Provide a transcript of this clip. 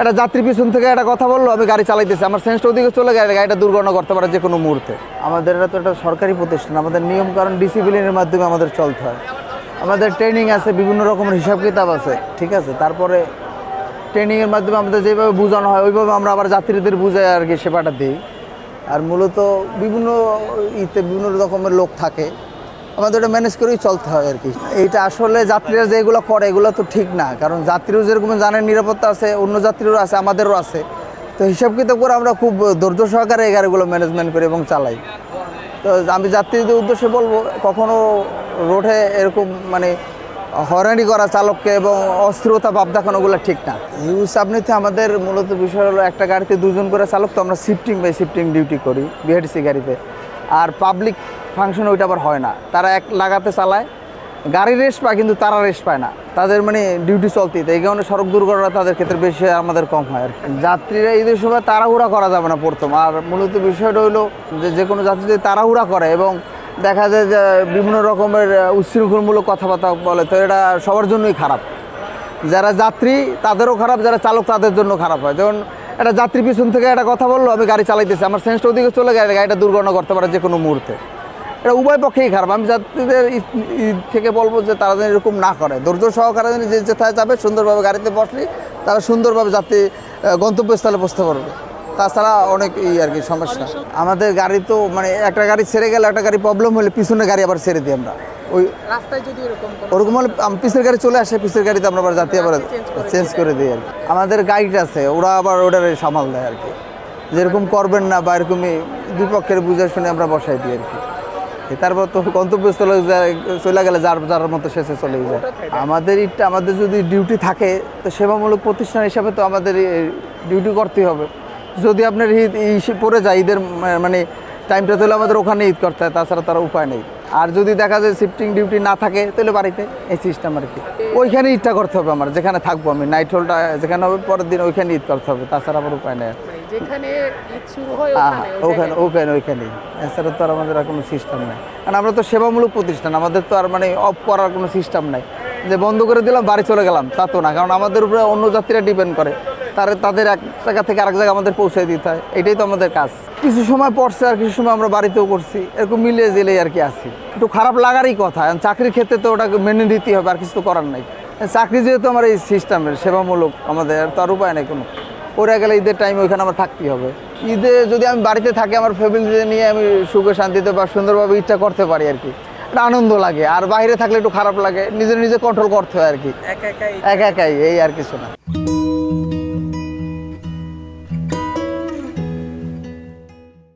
একটা যাত্রী পিছন থেকে একটা কথা বলল, আমি গাড়ি চালাইতেছি। আমার সেন্সটা ওদিকে চলে গেলে গাড়িটা দুর্ঘটনা করতে পারে যে কোনো মুহূর্তে। আমাদের এটা তো একটা সরকারি প্রতিষ্ঠান, আমাদের নিয়ম কারণ ডিসিপ্লিনের মাধ্যমে আমাদের চলতে হয়। আমাদের ট্রেনিং আছে, বিভিন্ন রকমের হিসাব কিতাব আছে, ঠিক আছে? তারপরে ট্রেনিংয়ের মাধ্যমে আমাদের যেভাবে বোঝানো হয়, ওইভাবে আমরা আবার যাত্রীদের বুঝাই আর কি, সেবাটা দিই। আর মূলত বিভিন্ন ইতে বিভিন্ন রকমের লোক থাকে। আমাদের ওটা ম্যানেজ করেই চলতে হয় আর কি। এইটা আসলে যাত্রীরা যে এগুলো করে, এগুলো তো ঠিক না। কারণ যাত্রীও যেরকম জানেন নিরাপত্তা আছে, অন্য যাত্রীরও আছে, আমাদেরও আছে। তো হিসাব কিতাব করে আমরা খুব ধৈর্য সহকারে এই গাড়িগুলো ম্যানেজমেন্ট করি এবং চালাই। তো আমি যাত্রীদের উদ্দেশ্যে বলব, কখনো রোডে এরকম মানে হয়রানি করা চালককে এবং অস্থিরতা, ভাব দেখানো ওগুলো ঠিক না। ইউজ আপনিতে আমাদের মূলত বিষয় হলো একটা গাড়িতে দুজন করে চালক, তো আমরা শিফটিং বাই শিফটিং ডিউটি করি বিআরটিসি গাড়িতে। আর পাবলিক ফাংশন ওইটা আবার হয় না। তারা এক লাগাতে চালায়। গাড়ি রেস্ট পায়, কিন্তু তারা রেস্ট পায় না। তাদের মানে ডিউটি চলতেই এই কারণে সড়ক দুর্ঘটনা তাদের ক্ষেত্রে বেশি আমাদের কম হয় আর যাত্রীরা ঈদের সময় তাড়াহুড়া করা যাবে না প্রথম। আর মূলত বিষয়টা হলো যে যে কোনো যাত্রী যদি তাড়াহুড়া করে এবং দেখা যায় যে বিভিন্ন রকমের উচ্ছৃঙ্খলমূলক কথাবার্তা বলে, তো এটা সবার জন্যই খারাপ। যারা যাত্রী তাদেরও খারাপ, যারা চালক তাদের জন্য খারাপ হয়। যেমন একটা যাত্রী পিছন থেকে একটা কথা বলল, আমি গাড়ি চালাইতেছি। আমার সেন্সটা ওদিকে চলে গেলে গাড়িটা দুর্ঘটনা করতে পারে যে কোনো মুহূর্তে। এটা উভয় পক্ষেই খারাপ। আমি যাত্রীদের থেকে বলব যে তারা যেন এরকম না করে। ধৈর্য সহকারে যে যেথায় যাবে, সুন্দরভাবে গাড়িতে বসলে তারা সুন্দরভাবে যাত্রী গন্তব্যস্থলে বসতে পারবে। তাছাড়া অনেক ই আর কি সমস্যা। আমাদের গাড়ি তো মানে একটা গাড়ি ছেড়ে গেলে একটা গাড়ি প্রবলেম হলে পিছনে গাড়ি আবার ছেড়ে দিই আমরা। ওই রাস্তায় যদি এরকম ওরকম হলে পিছের গাড়ি চলে আসে পিছের গাড়িতে আমরা আবার যাত্রী আবার চেঞ্জ করে দিই। আর কি। আমাদের গাইড আছে ওরা আবার ওটারে সামাল দেয় আর কি। যেরকম করবেন না বা এরকমই দুই পক্ষের বুঝে শুনে আমরা বসাই দিই আর কি। তারপর তো গন্তব্যস্থলে চলে গেলে যার যার মতো শেষে চলে যায়। আমাদের ইটা আমাদের যদি ডিউটি থাকে তো সেবামূলক প্রতিষ্ঠান হিসাবে তো আমাদের ডিউটি করতেই হবে। যদি আপনার ঈদ পড়ে যায় ঈদের মানে টাইমটা তাহলে আমাদের ওখানে ঈদ করতে হয় তাছাড়া তার উপায় নেই। আর যদি দেখা যায় শিফটিং ডিউটি না থাকে তাহলে বাড়িতে এই সিস্টেম আর কি। ওইখানে ঈদটা করতে হবে আমার যেখানে থাকব আমি। নাইট হোলটা যেখানে হবে পরের দিন ওইখানে ঈদ করতে হবে। তাছাড়া আমার উপায় নেই। মানে ওখানে ওখানে ওইখানেই। এছাড়া তো আর আমাদের আর কোনো সিস্টেম নাই। কারণ আমরা তো সেবামূলক প্রতিষ্ঠান আমাদের তো আর মানে অফ করার কোনো সিস্টেম নাই। যে বন্ধ করে দিলাম বাড়ি চলে গেলাম তা তো না। কারণ আমাদের উপরে অন্য যাত্রীরা ডিপেন্ড করে। তার তাদের এক জায়গা থেকে আরেক জায়গায় আমাদের পৌঁছে দিতে হয়। এটাই তো আমাদের কাজ। কিছু সময় পড়ছে আর কিছু সময় আমরা বাড়িতেও করছি এরকম মিলিয়ে জেলেই আর কি আছি। একটু খারাপ লাগারই কথা। চাকরির ক্ষেত্রে তো ওটাকে মেনে দিতে হবে আর কিছু তো করার নাই। চাকরি যেহেতু আমার এই সিস্টেমের সেবামূলক আমাদের আর তো আর উপায় নেই কোনো। পড়ে গেলে ঈদের টাইম ওইখানে আমার থাকতেই হবে। ঈদে যদি আমি বাড়িতে থাকি আমার ফ্যামিলি নিয়ে আমি সুখে শান্তিতে বা সুন্দরভাবে ইচ্ছা করতে পারি আর কি। একটা আনন্দ লাগে। আর বাইরে থাকলে একটু খারাপ লাগে। নিজে নিজে কন্ট্রোল করতে হয় আর কি। একা একাই এই আর কিছু না।